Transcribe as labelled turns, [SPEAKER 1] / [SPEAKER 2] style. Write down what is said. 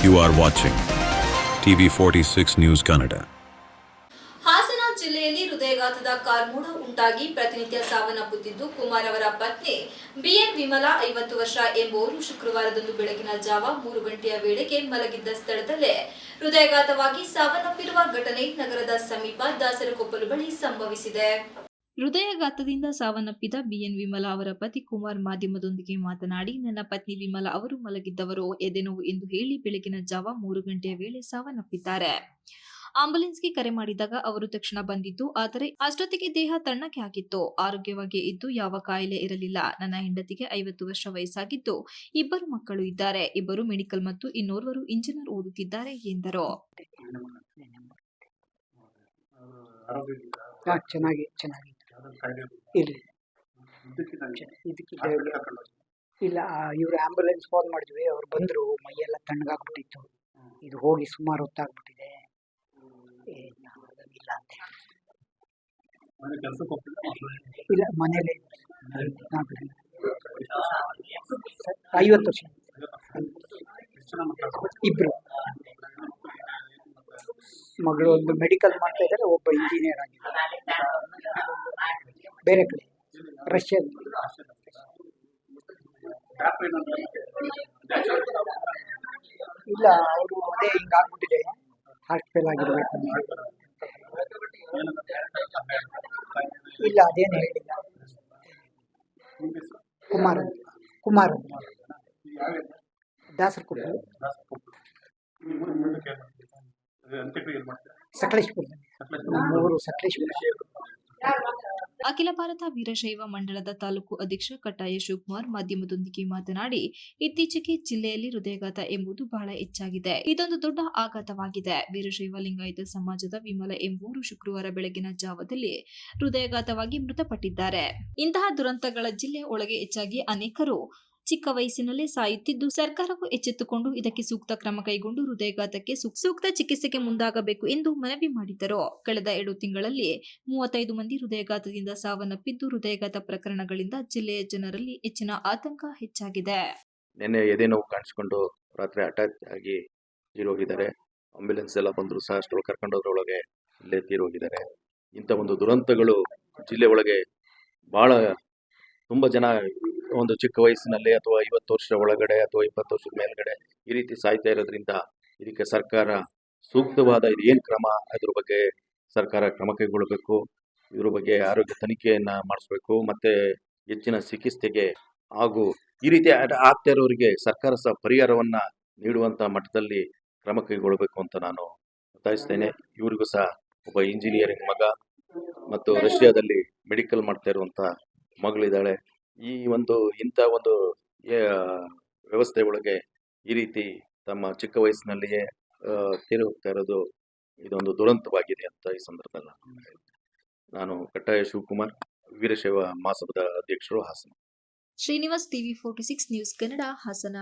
[SPEAKER 1] You are watching TV 46 News Kannada.
[SPEAKER 2] Hassan ಜಿಲ್ಲೆಯಲ್ಲಿ ಹೃದಯಘಾತದ ಕಾರ್ಮೋಡ ಉಂಟಾಗಿ ಪ್ರತಿನಿತ್ಯ ಸಾವನ್ನಪ್ಪುತ್ತಿದ್ದು ಕುಮಾರ್ ಅವರ ಪತ್ನಿ ಬಿಎನ್ ವಿಮಲಾ ಐವತ್ತು ವರ್ಷ ಎಂಬುವರು ಶುಕ್ರವಾರದಂದು ಬೆಳಗಿನ ಜಾವ ಮೂರು ಗಂಟೆಯ ವೇಳೆಗೆ ಮಲಗಿದ್ದ ಸ್ಥಳದಲ್ಲೇ ಹೃದಯಘಾತವಾಗಿ ಸಾವನ್ನಪ್ಪಿರುವ ಘಟನೆ ನಗರದ ಸಮೀಪ ದಾಸರಕೊಪ್ಪಲು ಬಳಿ ಸಂಭವಿಸಿದೆ ಹೃದಯಘಾತದಿಂದ ಸಾವನ್ನಪ್ಪಿದ ಬಿಎನ್ ವಿಮಲಾ ಅವರ ಪತಿ ಕುಮಾರ್ ಮಾಧ್ಯಮದೊಂದಿಗೆ ಮಾತನಾಡಿ, ನನ್ನ ಪತ್ನಿ ವಿಮಲಾ ಅವರು ಮಲಗಿದ್ದವರು ಎದೆನೋವು ಎಂದು ಹೇಳಿ ಬೆಳಗಿನ ಜಾವ ಮೂರು ಗಂಟೆಯ ವೇಳೆ ಸಾವನ್ನಪ್ಪಿದ್ದಾರೆ. ಆಂಬುಲೆನ್ಸ್ಗೆ ಕರೆ ಮಾಡಿದಾಗ ಅವರು ತಕ್ಷಣ ಬಂದಿದ್ದು, ಆದರೆ ಅಷ್ಟೊತ್ತಿಗೆ ದೇಹ ತಣ್ಣಕ್ಕೆ ಹಾಕಿತ್ತು ಆರೋಗ್ಯವಾಗಿ ಇದ್ದು ಯಾವ ಕಾಯಿಲೆ ಇರಲಿಲ್ಲ. ನನ್ನ ಹೆಂಡತಿಗೆ ಐವತ್ತು ವರ್ಷ ವಯಸ್ಸಾಗಿದ್ದು, ಇಬ್ಬರು ಮಕ್ಕಳು ಇದ್ದಾರೆ. ಇಬ್ಬರು ಮೆಡಿಕಲ್ ಮತ್ತು ಇನ್ನೋರ್ವರು ಇಂಜಿನಿಯರ್ ಓದುತ್ತಿದ್ದಾರೆ ಎಂದರು.
[SPEAKER 3] ಚೆನ್ನಾಗಿ ಚೆನ್ನಾಗಿ. ಇಲ್ಲ ಇದಕ್ಕೆ ಇದಕ್ಕಿದ್ದ ಇಲ್ಲ ಇವ್ರು ಆಂಬ್ಯುಲೆನ್ಸ್ ಫೋನ್ ಮಾಡಿದ್ವಿ ಅವ್ರು ಬಂದರು ಮೈಯೆಲ್ಲ ತಣ್ಣಗಾಗ್ಬಿಟ್ಟಿತ್ತು. ಇದು ಹೋಗಿ ಸುಮಾರು ಹೊತ್ತಾಗ್ಬಿಟ್ಟಿದೆ. ಇಲ್ಲ ಅಂತ. ಇಲ್ಲ ಮನೇಲಿ ಐವತ್ತು ವರ್ಷ. ಇಬ್ರು. ಮಗಳು ಒಂದು ಮೆಡಿಕಲ್ ಮಾಡ್ತಾ ಇದ್ದಾರೆ ಒಬ್ಬ ಇಂಜಿನಿಯರ್ ಆಗಿದ್ದಾರೆ ಬೇರೆ ಕಡೆ ರಷ್ಯಾದ ಇಲ್ಲ ಅವರು ಅದೇ ಹಿಂಗಾಗ್ಬಿಟ್ಟಿದೆ ಹಾರ್ಟ್ ಫೇಲ್ ಆಗಿರ್ಬೇಕು. ಇಲ್ಲ ಅದೇನು ಹೇಳಿಲ್ಲ. ಕುಮಾರ್ ಕುಮಾರ ದಾಸರಕೊಪ್ಪ ಸಕಲೇಶ್ಪುರ. ಸಕಲೇಶ್ಪುರ.
[SPEAKER 2] ಅಖಿಲ ಭಾರತ ವೀರಶೈವ ಮಂಡಳದ ತಾಲೂಕು ಅಧ್ಯಕ್ಷ ಕಟ್ಟಾಯ ಶಿವಕುಮಾರ್ ಮಾಧ್ಯಮದೊಂದಿಗೆ ಮಾತನಾಡಿ, ಇತ್ತೀಚೆಗೆ ಜಿಲ್ಲೆಯಲ್ಲಿ ಹೃದಯಘಾತ ಎಂಬುದು ಬಹಳ ಹೆಚ್ಚಾಗಿದೆ. ಇದೊಂದು ದೊಡ್ಡ ಆಘಾತವಾಗಿದೆ. ವೀರಶೈವ ಲಿಂಗಾಯತ ಸಮಾಜದ ವಿಮಲ ಎಂಬುವರು ಶುಕ್ರವಾರ ಬೆಳಗಿನ ಜಾವದಲ್ಲಿ ಹೃದಯಘಾತವಾಗಿ ಮೃತಪಟ್ಟಿದ್ದಾರೆ. ಇಂತಹ ದುರಂತಗಳ ಜಿಲ್ಲೆ ಒಳಗೆ ಹೆಚ್ಚಾಗಿ ಅನೇಕರು ಚಿಕ್ಕ ವಯಸ್ಸಿನಲ್ಲೇ ಸಾಯುತ್ತಿದ್ದು ಸರ್ಕಾರವು ಎಚ್ಚೆತ್ತುಕೊಂಡು ಇದಕ್ಕೆ ಸೂಕ್ತ ಕ್ರಮ ಕೈಗೊಂಡು ಹೃದಯಘಾತಕ್ಕೆ ಸೂಕ್- ಸೂಕ್ತ ಚಿಕಿತ್ಸೆಗೆ ಮುಂದಾಗಬೇಕು ಎಂದು ಮನವಿ ಮಾಡಿದರು. ಕಳೆದ ಎರಡು ತಿಂಗಳಲ್ಲಿ ಮೂವತ್ತೈದು ಮಂದಿ ಹೃದಯಘಾತದಿಂದ ಸಾವನ್ನಪ್ಪಿದ್ದು ಹೃದಯಘಾತ ಪ್ರಕರಣಗಳಿಂದ ಜಿಲ್ಲೆಯ ಜನರಲ್ಲಿ ಹೆಚ್ಚಿನ ಆತಂಕ ಹೆಚ್ಚಾಗಿದೆ.
[SPEAKER 4] ನಿನ್ನೆ ಎದೆ ನೋವು ಕಾಣಿಸಿಕೊಂಡು ರಾತ್ರಿ ಅಟ್ಯಾಕ್ ಆಗಿ ತೀರೋಗಿದ್ದಾರೆ ಆಂಬ್ಯುಲೆನ್ಸ್ ಎಲ್ಲ ಬಂದರೂ ಸಹ ಅಷ್ಟೊಳಗೆ ಕರ್ಕೊಂಡೋದ್ರೊಳಗೆ ಇಲ್ಲೇ ತೀರೋಗಿದ್ದಾರೆ ಇಂಥ ಒಂದು ದುರಂತಗಳು ಜಿಲ್ಲೆ ಒಳಗೆ ಭಾಳ ತುಂಬ ಜನ ಒಂದು ಚಿಕ್ಕ ವಯಸ್ಸಿನಲ್ಲಿ ಅಥವಾ ಐವತ್ತು ವರ್ಷ ಒಳಗಡೆ ಅಥವಾ ಇಪ್ಪತ್ತು ವರ್ಷದ ಮೇಲ್ಗಡೆ ಈ ರೀತಿ ಸಾಯ್ತಾ ಇರೋದ್ರಿಂದ ಇದಕ್ಕೆ ಸರ್ಕಾರ ಸೂಕ್ತವಾದ ಇದು ಏನು ಕ್ರಮ ಅದ್ರ ಬಗ್ಗೆ ಸರ್ಕಾರ ಕ್ರಮ ಕೈಗೊಳ್ಳಬೇಕು ಇದ್ರ ಬಗ್ಗೆ ಆರೋಗ್ಯ ತನಿಖೆಯನ್ನು ಮಾಡಿಸ್ಬೇಕು, ಮತ್ತು ಹೆಚ್ಚಿನ ಚಿಕಿತ್ಸೆಗೆ ಹಾಗೂ ಈ ರೀತಿ ಆಗ್ತಾ ಇರೋರಿಗೆ ಸರ್ಕಾರ ಸಹ ಪರಿಹಾರವನ್ನು ನೀಡುವಂಥ ಮಟ್ಟದಲ್ಲಿ ಕ್ರಮ ಕೈಗೊಳ್ಳಬೇಕು ಅಂತ ನಾನು ಒತ್ತಾಯಿಸ್ತೇನೆ. ಇವರಿಗೂ ಸಹ ಒಬ್ಬ ಇಂಜಿನಿಯರಿಂಗ್ ಮಗ ಮತ್ತು ರಷ್ಯಾದಲ್ಲಿ ಮೆಡಿಕಲ್ ಮಾಡ್ತಾ ಇರುವಂಥ ಮಗಳಿದ್ದಾಳೆ. ಈ ಒಂದು ಇಂಥ ಒಂದು ವ್ಯವಸ್ಥೆ ಒಳಗೆ ಈ ರೀತಿ ತಮ್ಮ ಚಿಕ್ಕ ವಯಸ್ಸಿನಲ್ಲಿಯೇ ತೀರಿ ಹೋಗ್ತಾ ಇರೋದು ಇದೊಂದು ದುರಂತವಾಗಿದೆ ಅಂತ ಈ ಸಂದರ್ಭದಲ್ಲಿ. ನಾನು ಕಟ್ಟಾಯ ಶಿವಕುಮಾರ್ ವೀರಶೈವ ಮಹಾಸಭಾದ ಅಧ್ಯಕ್ಷರು Hassan.
[SPEAKER 2] Srinivas TV forty six news Kannada Hassan.